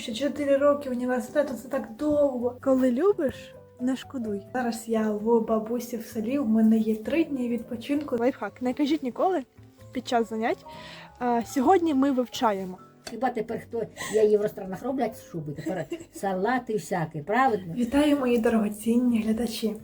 що 4 роки університету це так довго. Коли любиш, не шкодуй. Зараз я в бабусі в селі. У мене є три дні відпочинку. Лайфхак, не кажіть ніколи під час занять. А, сьогодні ми вивчаємо. Хіба тепер хто я її в ресторанах роблять шуби, тепер салати всякі, правильно? Вітаю, мої дорогоцінні глядачі.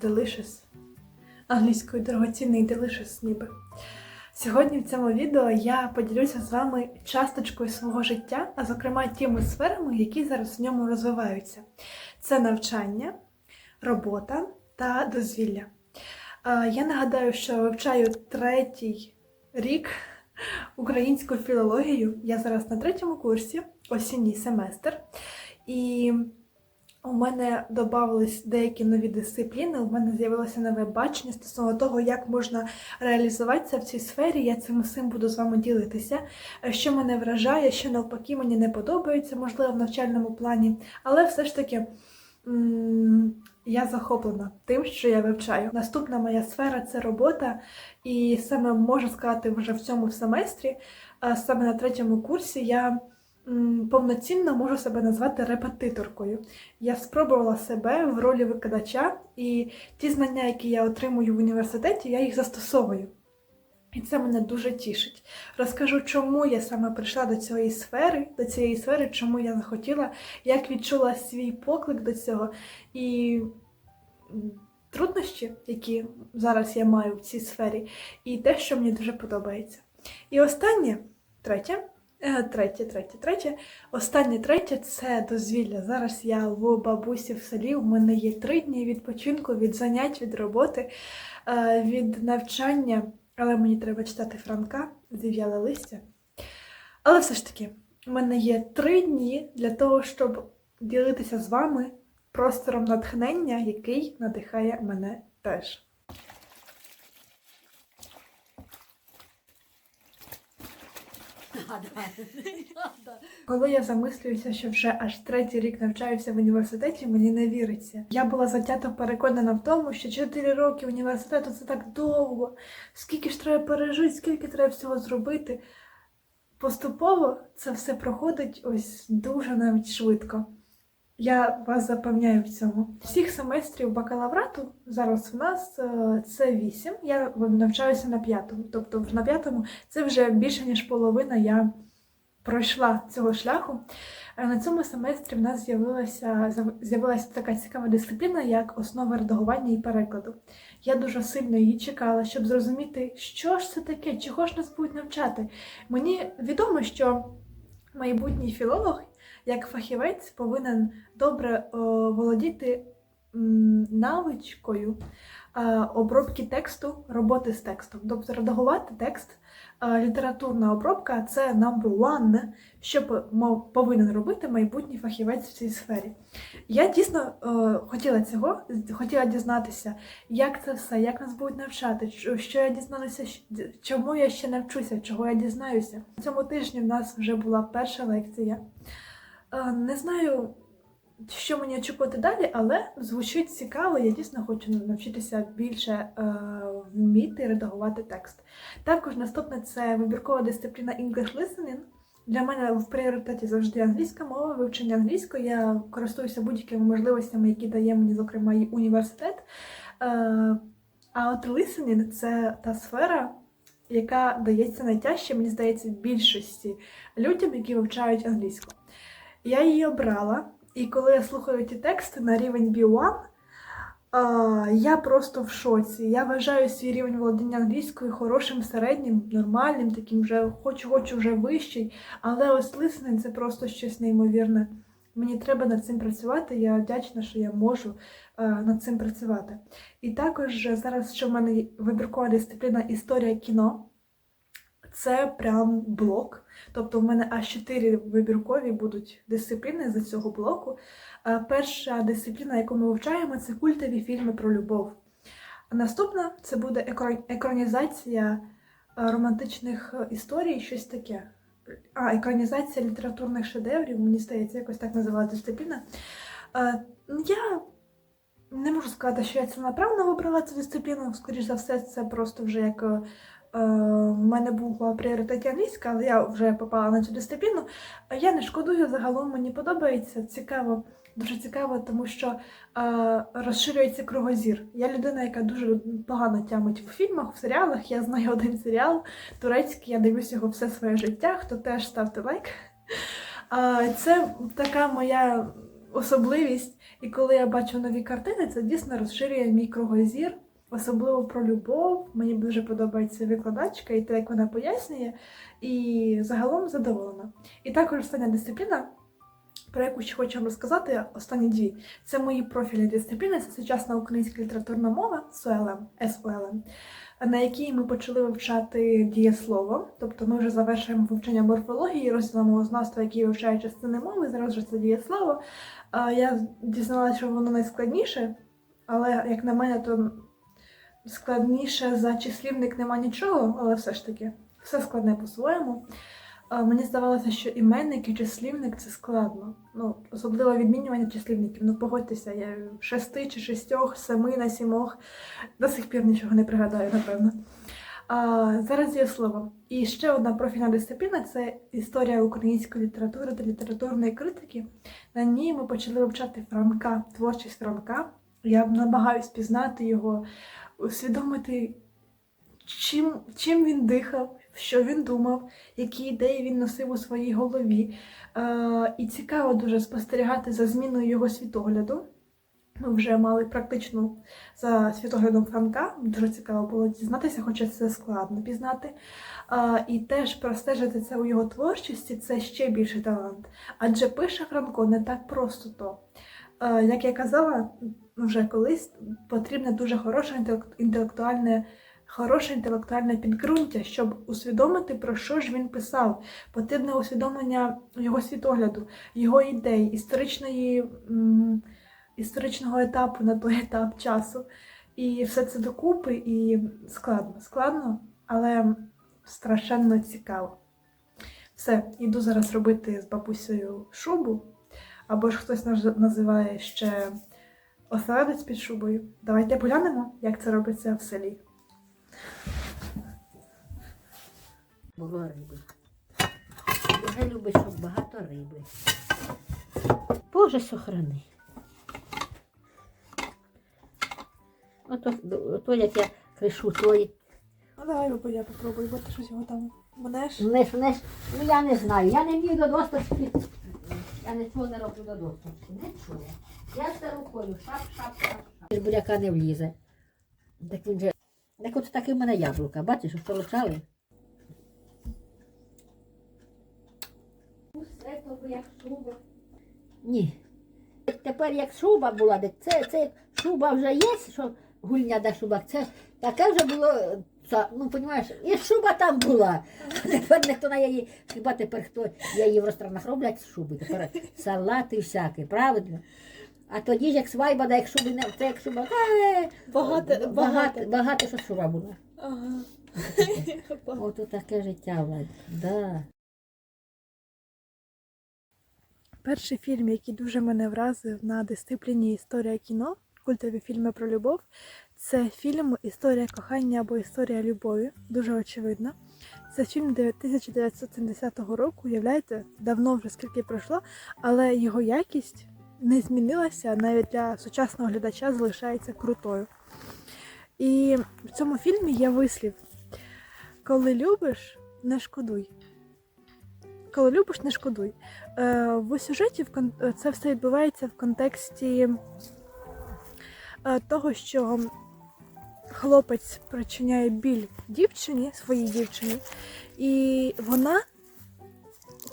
Delicious. Англійською дорогоцінний delicious ніби. Сьогодні в цьому відео я поділюся з вами часточкою свого життя, а зокрема тими сферами, які зараз в ньому розвиваються. Це навчання, робота та дозвілля. Я нагадаю, що вивчаю третій рік українську філологію. Я зараз на третьому курсі, осінній семестр. І у мене додавались деякі нові дисципліни, у мене з'явилося нове бачення стосовно того, як можна реалізуватися в цій сфері. Я цим всім буду з вами ділитися. Що мене вражає, що навпаки мені не подобається, можливо, в навчальному плані. Але все ж таки я захоплена тим, що я вивчаю. Наступна моя сфера це робота, і саме можу сказати вже в цьому семестрі, саме на третьому курсі я повноцінно можу себе назвати репетиторкою. Я спробувала себе в ролі викладача, і ті знання, які я отримую в університеті, я їх застосовую. І це мене дуже тішить. Розкажу, чому я саме прийшла до цієї сфери, до цієї сфери, чому я захотіла, як відчула свій поклик до цього і труднощі, які зараз я маю в цій сфері, і те, що мені дуже подобається. І останнє, третє, третє, третє, третє. Останнє третє це дозвілля. Зараз я в бабусі в селі. У мене є три дні відпочинку від занять, від роботи, е, від навчання, але мені треба читати Франка, зів'яле листя. Але все ж таки, у мене є три дні для того, щоб ділитися з вами простором натхнення, який надихає мене теж. Коли я замислююся, що вже аж третій рік навчаюся в університеті, мені не віриться. Я була затято переконана в тому, що 4 роки університету це так довго. Скільки ж треба пережити, скільки треба всього зробити. Поступово це все проходить ось дуже навіть швидко. Я вас запевняю в цьому. Всіх семестрів бакалаврату зараз в нас е, це 8. Я навчаюся на п'ятому. Тобто на п'ятому це вже більше ніж половина я пройшла цього шляху. Е, На цьому семестрі в нас з'явилася з'явилася така цікава дисципліна, як основи редагування і перекладу. Я дуже сильно її чекала, щоб зрозуміти, що ж це таке, чого ж нас будуть навчати. Мені відомо, що майбутній філолог, як фахівець, повинен добре е, володіти навичкою е, обробки тексту, роботи з текстом. Тобто редагувати текст, е, літературна обробка це number one, що повинен робити майбутній фахівець в цій сфері. Я дійсно хотіла цього, хотіла дізнатися, як це все, як нас будуть навчати, що я дізналася, чому я ще навчуся, чого я дізнаюся. Цьому тижні в нас вже була перша лекція. Не знаю, що мені очікувати далі, але звучить цікаво. Я дійсно хочу навчитися більше е, вміти редагувати текст. Також наступне це вибіркова дисципліна English Listening. Для мене в пріоритеті завжди англійська мова, вивчення англійської. Я користуюся будь-якими можливостями, які дає мені, зокрема, і університет. Е, а от listening – це та сфера, яка дається найтяжче, мені здається, більшості людям, які вивчають англійську. Я її обрала, і коли я слухаю ті тексти на рівень B1, а, я просто в шоці. Я вважаю свій рівень володіння англійською хорошим, середнім, нормальним, таким вже хочу-хочу вже вищий. Але ось listening – це просто щось неймовірне. Мені треба над цим працювати. Я вдячна, що я можу е, над цим працювати. І також зараз, що в мене вибіркова дисципліна історія кіно, це прям блок. Тобто в мене аж чотири вибіркові будуть дисципліни з цього блоку. Е, Перша дисципліна, яку ми вивчаємо, це культові фільми про любов. Наступна це буде екранізація е, романтичних е, історій, щось таке. А, екранізація літературних шедеврів, мені здається, якось так називалася дисципліна. Я не можу сказати, що я ціленаправно вибрала цю дисципліну. Скоріш за все, це просто вже як в мене була в пріоритеті англійська, але я вже попала на цю дисципліну. Я не шкодую, загалом мені подобається. Цікаво, дуже цікаво, тому що е, розширюється кругозір. Я людина, яка дуже погано тямить в фільмах, в серіалах. Я знаю один серіал турецький, я дивлюсь його все своє життя. Хто теж ставте лайк. А, це така моя особливість. І коли я бачу нові картини, це дійсно розширює мій кругозір, особливо про любов. Мені дуже подобається викладачка і те, як вона пояснює, і загалом задоволена. І також остання дисципліна, про яку ще хочу вам розказати, останні дві. Це мої профільні дисципліни, це сучасна українська літературна мова СОЛМ, СОЛМ, на якій ми почали вивчати дієслово, тобто ми вже завершуємо вивчення морфології, розділу мовознавства, який вивчає частини мови, зараз вже це дієслово. Я дізналася, що воно найскладніше, але як на мене, то складніше за числівник нема нічого, але все ж таки, все складне по-своєму. Мені здавалося, що іменник і числівник це складно. Ну, особливо відмінювання числівників. Ну, погодьтеся, я шести чи шістьох, семи на сімох до сих пір нічого не пригадаю, напевно. А, зараз є слово. І ще одна профільна дисципліна це історія української літератури та літературної критики. На ній ми почали вивчати Франка, творчість Франка. Я намагаюсь пізнати його, усвідомити, чим, чим він дихав, що він думав, які ідеї він носив у своїй голові. Е, і цікаво дуже спостерігати за зміною його світогляду. Ми вже мали практичну за світоглядом Франка. Дуже цікаво було дізнатися, хоча це складно пізнати. А, і теж простежити це у його творчості це ще більший талант. Адже пише Франко не так просто то. А, як я казала вже колись, потрібне дуже хороше інтелектуальне. Хороше інтелектуальне підґрунтя, щоб усвідомити, про що ж він писав. Потрібне усвідомлення його світогляду, його ідей, історичної, історичного етапу на той етап часу. І все це докупи, і складно, складно, але страшенно цікаво. Все, іду зараз робити з бабусею шубу, або ж хтось наз- називає ще оселедець під шубою. Давайте поглянемо, як це робиться в селі. Було риби. Дуже любить, щоб багато риби. Боже, сохрани. Ото, ото як я кришу той. Ну давай, бабу, я попробую, бо ти щось його там мнеш. Неш, неш, ну я не знаю. Я не вмію до досточки. Я нічого не роблю до досточки. Нічого. Я все рукою. Шап, шап, шап, шап. Буряка не влізе. Так він же. Так от таке в мене яблука. Бачиш, що лишали? Усе то як шуба. Ні. Тепер як шуба була, це, це як шуба вже є, що гульня да шуба. Це таке вже було. Це, ну, розумієш, і шуба там була. Тепер ніхто на її, хіба тепер хто, я її в ресторанах роблять шуби, тепер салати всякі, правильно? А тоді ж як свайба, да як шуби не, це як шуба. е, Багато- багато, багато. багато що шуба була. Ага. Ото таке життя, Влад. Да. Перший фільм, який дуже мене вразив на дисципліні історія кіно, культові фільми про любов, це фільм Історія кохання або Історія любові. Дуже очевидно. Це фільм 1970 року. Уявляєте, давно вже скільки пройшло, але його якість не змінилася навіть для сучасного глядача залишається крутою. І в цьому фільмі є вислів: коли любиш, не шкодуй. Коли любиш, не шкодуй. Е, в сюжеті це все відбувається в контексті е, того, що хлопець причиняє біль дівчині, своїй дівчині, і вона,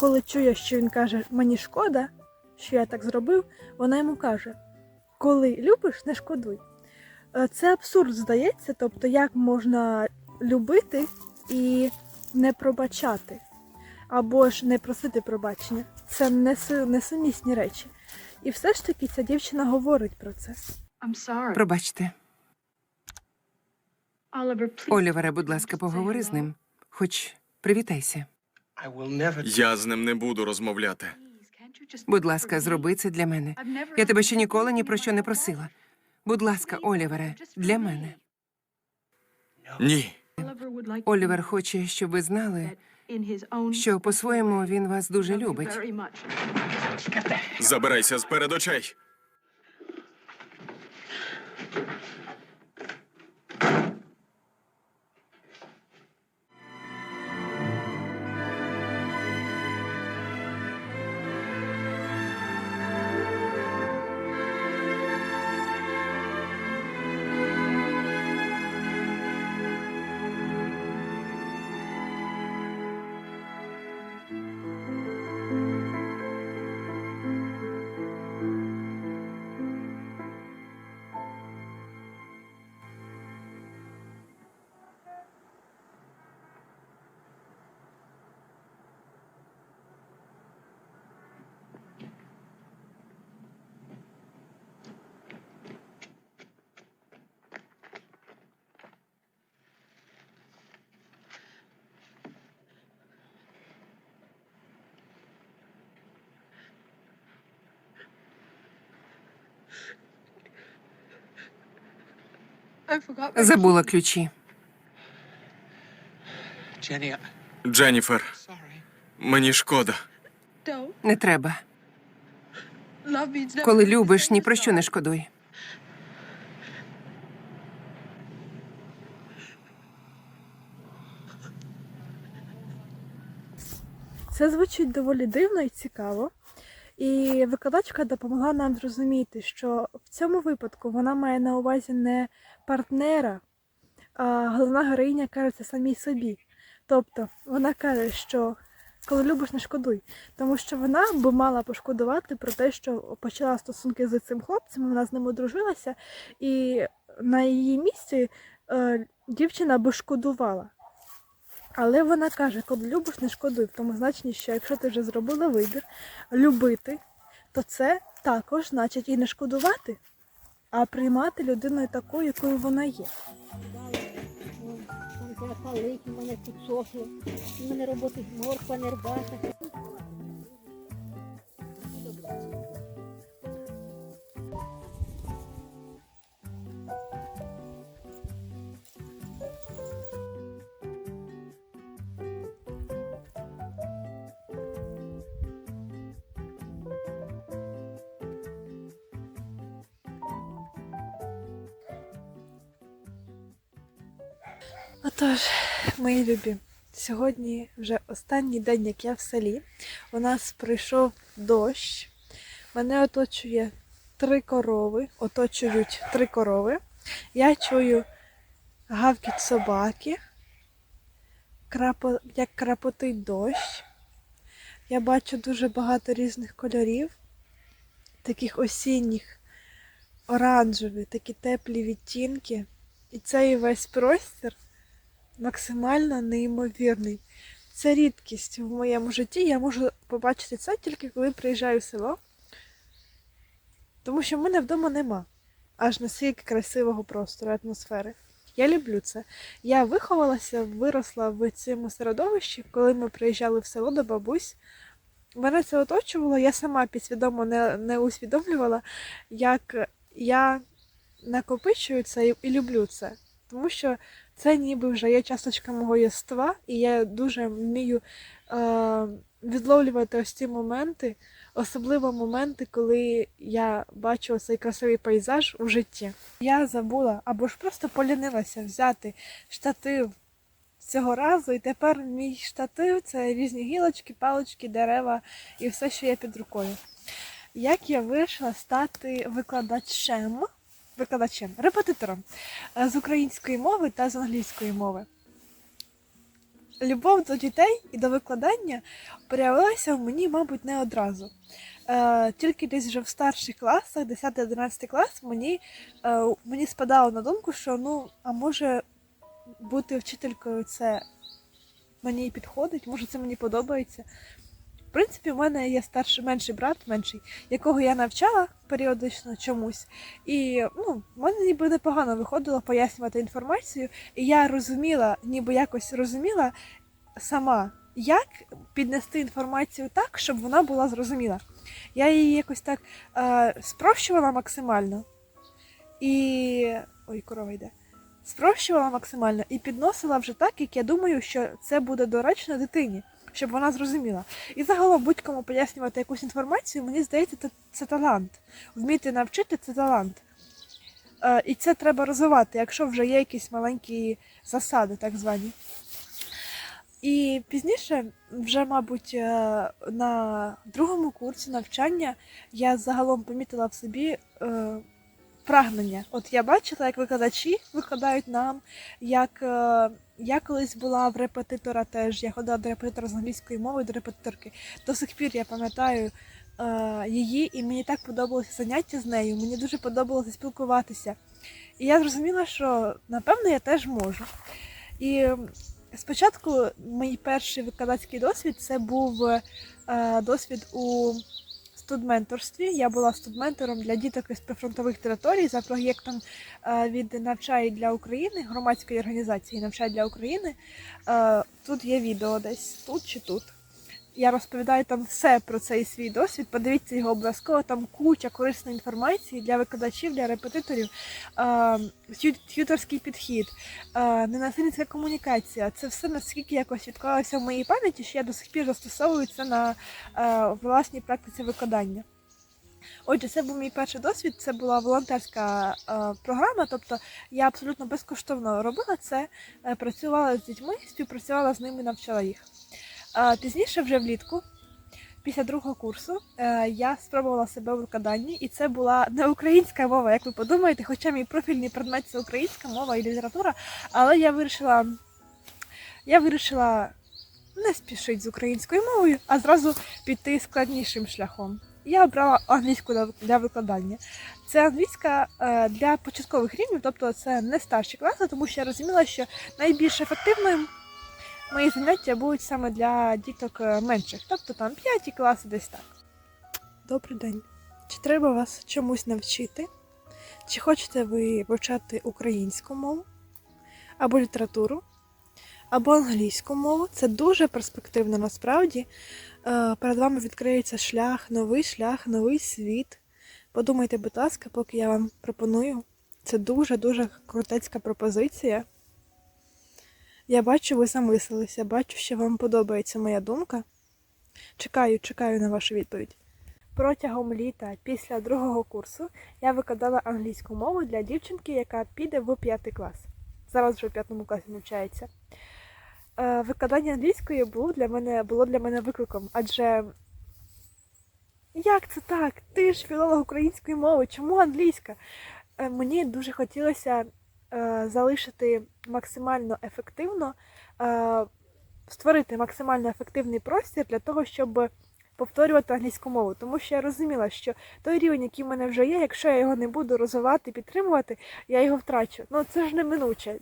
коли чує, що він каже, мені шкода, що я так зробив, вона йому каже: коли любиш, не шкодуй. Е, Це абсурд здається, тобто, як можна любити і не пробачати або ж не просити пробачення. Це несу- несумісні речі. І все ж таки ця дівчина говорить про це. I'm sorry. Пробачте. Олівере, будь ласка, поговори з ним. Хоч привітайся. Я з ним не буду розмовляти. Будь ласка, зроби це для мене. Я тебе ще ніколи ні про що не просила. Будь ласка, Олівере, для мене. Ні. Олівер хоче, щоб ви знали, що по-своєму він вас дуже любить. Забирайся з перед очей. Забула ключі. Дженніфер, мені шкода. Не треба. Коли любиш, ні про що не шкодуй. Це звучить доволі дивно і цікаво. І викладачка допомогла нам зрозуміти, що в цьому випадку вона має на увазі не партнера, а головна героїня каже це самій собі. Тобто вона каже, що коли любиш, не шкодуй. Тому що вона би мала пошкодувати про те, що почала стосунки з цим хлопцем, вона з ним одружилася, і на її місці е, дівчина би шкодувала. Але вона каже, коли любиш, не шкодуй, в тому значенні, що якщо ти вже зробила вибір любити, то це також значить і не шкодувати, а приймати людиною такою, якою вона є. Треба у мене тут. У мене роботи морква, нербата. Отож, мої любі, сьогодні вже останній день, як я в селі. У нас прийшов дощ. Мене оточує три корови, оточують три корови. Я чую гавкіт собаки, як крапотить дощ. Я бачу дуже багато різних кольорів, таких осінніх, оранжеві, такі теплі відтінки. І цей весь простір максимально неймовірний. Це рідкість в моєму житті. Я можу побачити це тільки коли приїжджаю в село. Тому що в мене вдома нема аж настільки красивого простору, атмосфери. Я люблю це. Я виховалася, виросла в цьому середовищі, коли ми приїжджали в село до бабусь. Мене це оточувало, я сама підсвідомо не, не усвідомлювала, як я накопичую це і, і люблю це. Тому що це ніби вже є часточка мого єства, і я дуже вмію е, відловлювати ось ці моменти, особливо моменти, коли я бачу цей красивий пейзаж у житті. Я забула або ж просто полінилася взяти штатив цього разу, і тепер мій штатив це різні гілочки, палички, дерева і все, що є під рукою. Як я вирішила стати викладачем, викладачем, репетитором е, з української мови та з англійської мови. Любов до дітей і до викладання проявилася в мені, мабуть, не одразу. Е, тільки десь вже в старших класах, 10-11 клас, мені, е, мені спадало на думку, що ну, а може бути вчителькою це мені підходить, може це мені подобається. В принципі, в мене є старший менший брат, менший, якого я навчала періодично чомусь. І ну, в мене ніби непогано виходило пояснювати інформацію, і я розуміла, ніби якось розуміла сама, як піднести інформацію так, щоб вона була зрозуміла. Я її якось так е, спрощувала максимально. І. Ой, корова йде. спрощувала максимально і підносила вже так, як я думаю, що це буде доречно дитині, щоб вона зрозуміла. І загалом будь-кому пояснювати якусь інформацію, мені здається, це, це талант. Вміти навчити це талант. Е, і це треба розвивати, якщо вже є якісь маленькі засади, так звані. І пізніше, вже, мабуть, е, на другому курсі навчання я загалом помітила в собі е, прагнення. От я бачила, як викладачі викладають нам, як е, я колись була в репетитора теж. Я ходила до репетитора з англійської мови, до репетиторки. До сих пір я пам'ятаю е, її, і мені так подобалося заняття з нею. Мені дуже подобалося спілкуватися. І я зрозуміла, що напевно я теж можу. І спочатку мій перший викладацький досвід це був е, досвід у студменторстві. Я була студментором для діток із прифронтових територій за проєктом е, від навчай для України, громадської організації навчай для України. Е, Тут є відео десь тут чи тут. Я розповідаю там все про цей свій досвід. Подивіться його обов'язково. Там куча корисної інформації для викладачів, для репетиторів, т'юторський підхід, ненасильницька комунікація. Це все наскільки якось відклалося в моїй пам'яті, що я до сих пір застосовую це на власній практиці викладання. Отже, це був мій перший досвід. Це була волонтерська е, програма, тобто я абсолютно безкоштовно робила це, е, працювала з дітьми, співпрацювала з ними, навчала їх. Пізніше, вже влітку, після другого курсу, е, я спробувала себе у викладанні, і це була не українська мова, як ви подумаєте, хоча мій профільний предмет це українська мова і література, але я вирішила, я вирішила не спішити з українською мовою, а зразу піти складнішим шляхом. Я обрала англійську для- для викладання. Це англійська е, для початкових рівнів, тобто це не старші класи, тому що я розуміла, що найбільш ефективним мої заняття будуть саме для діток е, менших, тобто там 5 класи десь так. Добрий день. Чи треба вас чомусь навчити? Чи хочете ви вивчати українську мову або літературу, або англійську мову? Це дуже перспективно насправді. Е, Перед вами відкриється шлях, новий шлях, новий світ. Подумайте, будь ласка, поки я вам пропоную. Це дуже-дуже крутецька пропозиція. Я бачу, ви замислилися, бачу, що вам подобається моя думка. Чекаю, чекаю на вашу відповідь. Протягом літа після другого курсу я викладала англійську мову для дівчинки, яка піде в п'ятий клас. Зараз вже в п'ятому класі навчається. Е, Викладання англійської було для мене було для мене викликом, адже як це так? Ти ж філолог української мови, чому англійська? Е, Мені дуже хотілося залишити максимально ефективно, е, створити максимально ефективний простір для того, щоб повторювати англійську мову. Тому що я розуміла, що той рівень, який в мене вже є, якщо я його не буду розвивати, підтримувати, я його втрачу. Ну це ж неминуче.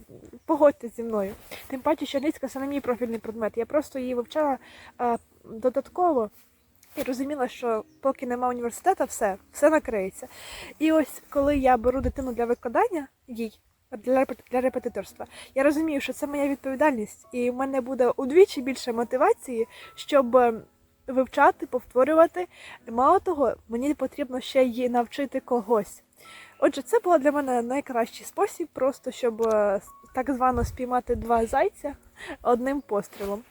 Погодьтесь зі мною. Тим паче, що англійська це не мій профільний предмет. Я просто її вивчала е, додатково. І розуміла, що поки нема університету, все, все накриється. І ось коли я беру дитину для викладання їй для, для репетиторства, я розумію, що це моя відповідальність, і в мене буде удвічі більше мотивації, щоб е, вивчати, повторювати. Мало того, мені потрібно ще й навчити когось. Отже, це був для мене найкращий спосіб, просто щоб е, так звано спіймати два зайця одним пострілом.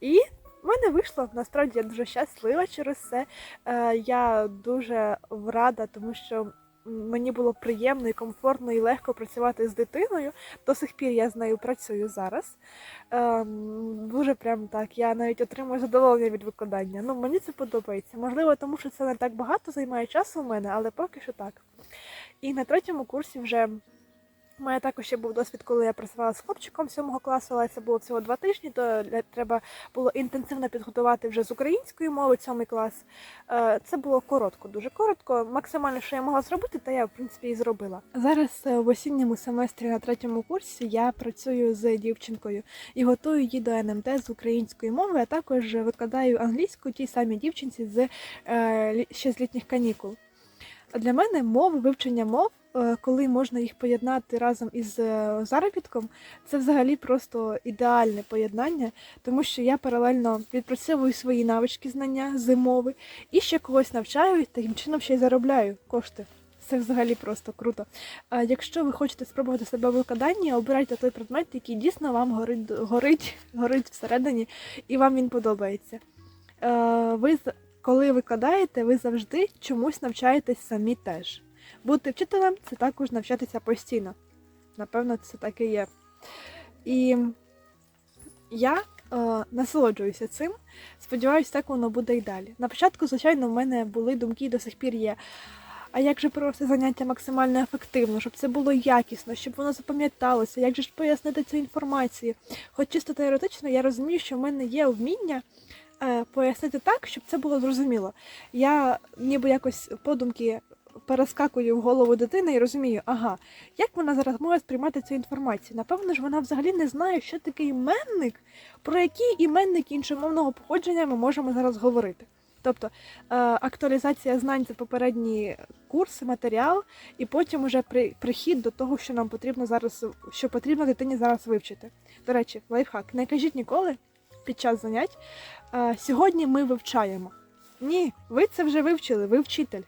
І в мене вийшло. Насправді я дуже щаслива через це. Е, я дуже рада, тому що мені було приємно і комфортно і легко працювати з дитиною. До сих пір я з нею працюю зараз. Ем, дуже прям так. Я навіть отримую задоволення від викладання. Ну, мені це подобається. Можливо, тому що це не так багато займає часу у мене, але поки що так. І на третьому курсі вже у мене також ще був досвід, коли я працювала з хлопчиком сьомого класу, але це було всього два тижні, то треба було інтенсивно підготувати вже з української мови сьомий клас. Е, Це було коротко, дуже коротко. Максимально, що я могла зробити, та я в принципі і зробила. Зараз е, в осінньому семестрі на третьому курсі я працюю з дівчинкою і готую її до НМТ з української мови, а також викладаю англійську тій самій дівчинці з е, ще з літніх канікул. Для мене мови, вивчення мов, е, коли можна їх поєднати разом із е, заробітком, це взагалі просто ідеальне поєднання, тому що я паралельно відпрацьовую свої навички знання з мови і ще когось навчаю, таким чином ще й заробляю кошти Це взагалі просто круто. А якщо ви хочете спробувати себе в викладанні, обирайте той предмет, який дійсно вам горить, горить, горить всередині, і вам він подобається. Е, Ви, коли викладаєте, ви завжди чомусь навчаєтесь самі теж. Бути вчителем це також навчатися постійно. Напевно, це так і є. І я е, насолоджуюся цим. Сподіваюсь, так воно буде і далі. На початку, звичайно, в мене були думки до сих пір є. А як же провести заняття максимально ефективно, щоб це було якісно, щоб воно запам'яталося, як же ж пояснити цю інформацію? Хоч чисто теоретично я розумію, що в мене є вміння пояснити так, щоб це було зрозуміло. Я ніби якось подумки перескакую в голову дитини і розумію, ага, як вона зараз може сприймати цю інформацію? Напевно ж, вона взагалі не знає, що таке іменник, про які іменники іншомовного походження ми можемо зараз говорити. Тобто е, актуалізація знань це попередні курси, матеріал, і потім уже при, прихід до того, що нам потрібно зараз, що потрібно дитині зараз вивчити. До речі, лайфхак, не кажіть ніколи під час занять. сьогодні ми вивчаємо. Ні, ви це вже вивчили, ви вчитель.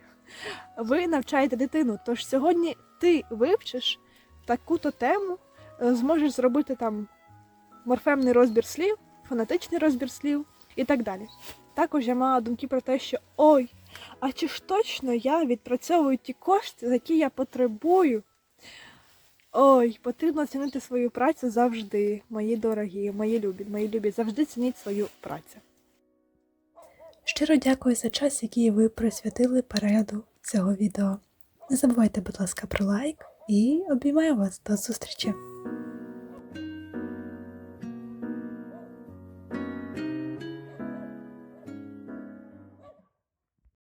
Ви навчаєте дитину. Тож сьогодні ти вивчиш таку-то тему, е, зможеш зробити там морфемний розбір слів, фонетичний розбір слів і так далі. Також я мала думки про те, що ой, а чи ж точно я відпрацьовую ті кошти, які я потребую? Ой, потрібно цінити свою працю завжди, мої дорогі, мої любі, мої любі, завжди цініть свою працю. Щиро дякую за час, який ви присвятили перегляду цього відео. Не забувайте, будь ласка, про лайк і обіймаю вас до зустрічі!